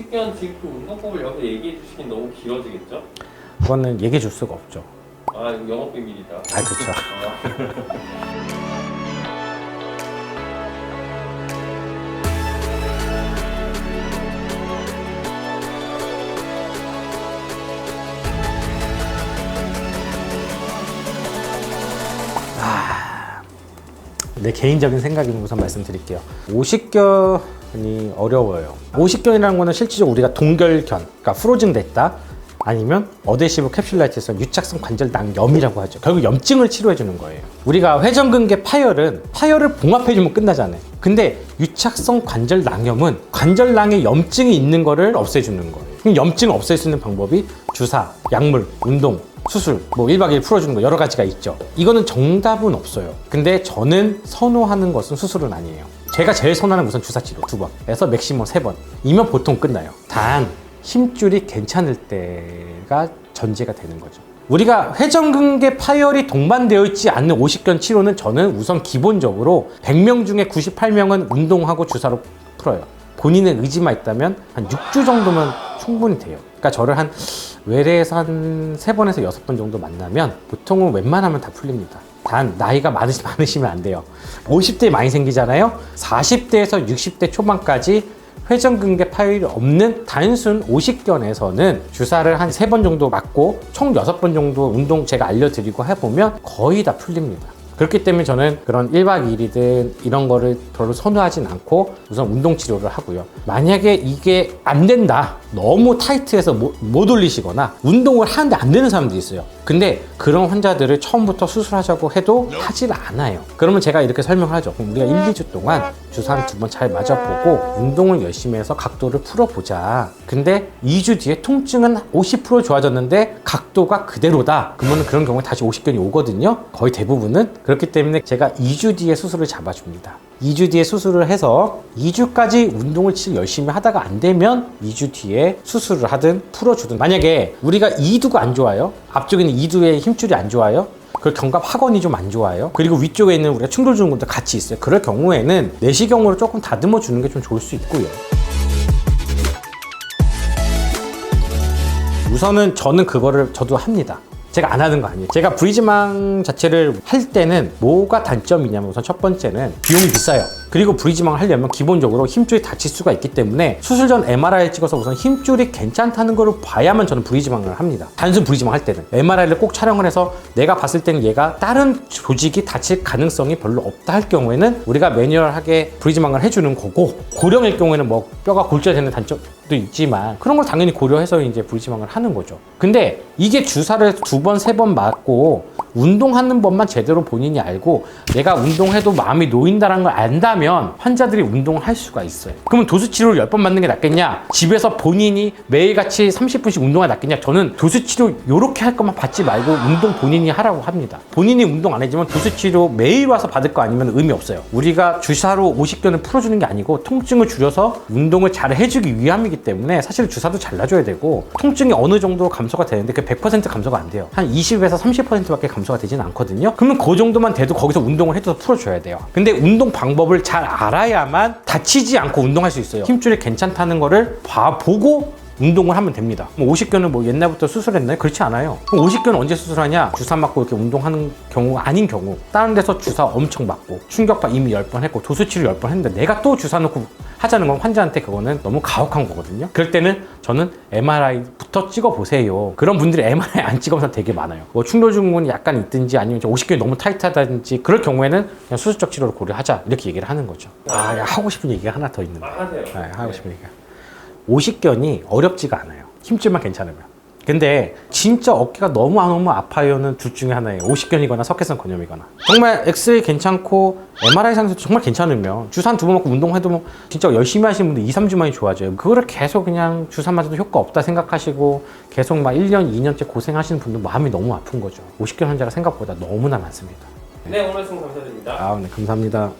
50견 지금 그 운동법을 여기서 얘기해 주시긴 너무 길어지겠죠? 그거는 얘기해 줄 수가 없죠. 아 이거 영업 비밀이다. 아. 아, 내 개인적인 생각인 우선 말씀드릴게요. 50 견이 어려워요. 50견이라는 거는 실질적으로 우리가 동결견, 그러니까 프로즌 됐다. 아니면 어데시브 캡슐라이트에서 유착성 관절 낭 염이라고 하죠. 결국 염증을 치료해 주는 거예요. 우리가 회전근개 파열은 파열을 봉합해 주면 끝나잖아요. 근데 유착성 관절 낭염은 관절낭에 염증이 있는 거를 없애 주는 거예요. 그럼 염증을 없앨 수 있는 방법이 주사, 약물, 운동, 수술, 뭐 1박 2일 풀어주는 거 여러 가지가 있죠. 이거는 정답은 없어요. 근데 저는 선호하는 것은 수술은 아니에요. 제가 제일 선호하는 것은 주사 치료 두 번에서 맥시멈 세 번. 이면 보통 끝나요. 단 힘줄이 괜찮을 때가 전제가 되는 거죠. 우리가 회전근개 파열이 동반되어 있지 않는 50견 치료는 저는 우선 기본적으로 100명 중에 98명은 운동하고 주사로 풀어요. 본인의 의지만 있다면 한 6주 정도면 충분히 돼요. 그러니까 저를 한 외래에서 한 3번에서 6번 정도 만나면 보통은 웬만하면 다 풀립니다. 단 나이가 많으시, 많으시면 안 돼요. 50대 많이 생기잖아요. 40대에서 60대 초반까지 회전근개 파열이 없는 단순 50견에서는 주사를 한 3번 정도 맞고 총 6번 정도 운동 제가 알려드리고 해보면 거의 다 풀립니다. 그렇기 때문에 저는 그런 1박 2일이든 이런 거를 별로 선호하진 않고 우선 운동 치료를 하고요. 만약에 이게 안 된다. 너무 타이트해서 못, 못 올리시거나 운동을 하는데 안 되는 사람들이 있어요. 근데 그런 환자들을 처음부터 수술하자고 해도 하질 않아요. 그러면 제가 이렇게 설명을 하죠. 우리가 1, 2주 동안 주사 한 두 번 잘 맞아보고 운동을 열심히 해서 각도를 풀어보자. 근데 2주 뒤에 통증은 50% 좋아졌는데 각도가 그대로다. 그러면 그런 경우에 다시 50견이 오거든요. 거의 대부분은. 그렇기 때문에 제가 2주 뒤에 수술을 잡아줍니다. 2주 뒤에 수술을 해서 2주까지 운동을 치 열심히 하다가 안 되면 2주 뒤에 수술을 하든 풀어주든 만약에 우리가 2두가 안 좋아요 앞쪽에 있는 2두의 힘줄이 안 좋아요 그 견갑 하관이 좀 안 좋아요 그리고 위쪽에 있는 우리가 충돌 주는 것도 같이 있어요 그럴 경우에는 내시경으로 조금 다듬어 주는 게 좀 좋을 수 있고요 우선은 저는 그거를 저도 합니다. 제가 안 하는 거 아니에요. 제가 브리지망 자체를 할 때는 뭐가 단점이냐면 우선 첫 번째는 비용이 비싸요. 그리고 브리지망을 하려면 기본적으로 힘줄이 다칠 수가 있기 때문에 수술 전 MRI를 찍어서 우선 힘줄이 괜찮다는 걸 봐야만 저는 브리지망을 합니다. 단순 브리지망 할 때는 MRI를 꼭 촬영을 해서 내가 봤을 때는 얘가 다른 조직이 다칠 가능성이 별로 없다 할 경우에는 우리가 매뉴얼하게 브리지망을 해주는 거고 고령일 경우에는 뭐 뼈가 골절되는 단점도 있지만 그런 걸 당연히 고려해서 이제 브리지망을 하는 거죠. 근데 이게 주사를 두 번, 세 번 맞고 운동하는 법만 제대로 본인이 알고 내가 운동해도 마음이 놓인다는 걸 안다면 환자들이 운동을 할 수가 있어요. 그러면 도수 치료를 10번 맞는 게 낫겠냐? 집에서 본인이 매일같이 30분씩 운동하는 게 낫겠냐? 저는 도수 치료 요렇게 할 것만 받지 말고 운동 본인이 하라고 합니다. 본인이 운동 안 해지만 도수 치료 매일 와서 받을 거 아니면 의미 없어요. 우리가 주사로 50견을 풀어주는 게 아니고 통증을 줄여서 운동을 잘 해주기 위함이기 때문에 사실 주사도 잘라줘야 되고 통증이 어느 정도 감소가 되는데 그 100% 감소가 안 돼요. 한 20에서 30%밖에 감소가 되지는 않거든요. 그러면 그 정도만 돼도 거기서 운동을 해줘서 풀어줘야 돼요. 근데 운동 방법을 잘 알아야만 다치지 않고 운동할 수 있어요. 힘줄이 괜찮다는 거를 봐보고 운동을 하면 됩니다. 뭐 50견을 뭐 옛날부터 수술했나요? 그렇지 않아요. 그럼 50견은 언제 수술하냐? 주사 맞고 이렇게 운동하는 경우가 아닌 경우. 다른 데서 주사 엄청 맞고 충격파 이미 10번 했고 도수치료 10번 했는데 내가 또 주사 놓고 하자는 건 환자한테 그거는 너무 가혹한 거거든요. 그럴 때는 저는 MRI 부터 찍어보세요. 그런 분들이 MRI 안 찍어서 되게 많아요. 뭐 충돌 증후군이 약간 있든지 아니면 50견이 너무 타이트하다든지 그럴 경우에는 그냥 수술적 치료를 고려하자. 이렇게 얘기를 하는 거죠. 아, 야, 하고 싶은 얘기가 하나 더 있는데. 하세요. 네, 하고 싶은 얘기가. 50견이 어렵지가 않아요. 힘줄만 괜찮으면. 근데 진짜 어깨가 너무 안 오면 아파요는 둘 중에 하나예요. 50견이거나 석회성 근염이거나. 정말 엑스레이 괜찮고 MRI상에서 정말 괜찮으면 주사 한두번 맞고 운동해도 뭐 진짜 열심히 하시는 분들 2, 3주 만에 좋아져요. 그거를 계속 그냥 주사 맞아도 효과 없다 생각하시고 계속 막 1년, 2년째 고생하시는 분들 마음이 너무 아픈 거죠. 50견 환자가 생각보다 너무나 많습니다. 네 오늘 말씀 감사드립니다. 아, 네, 감사합니다.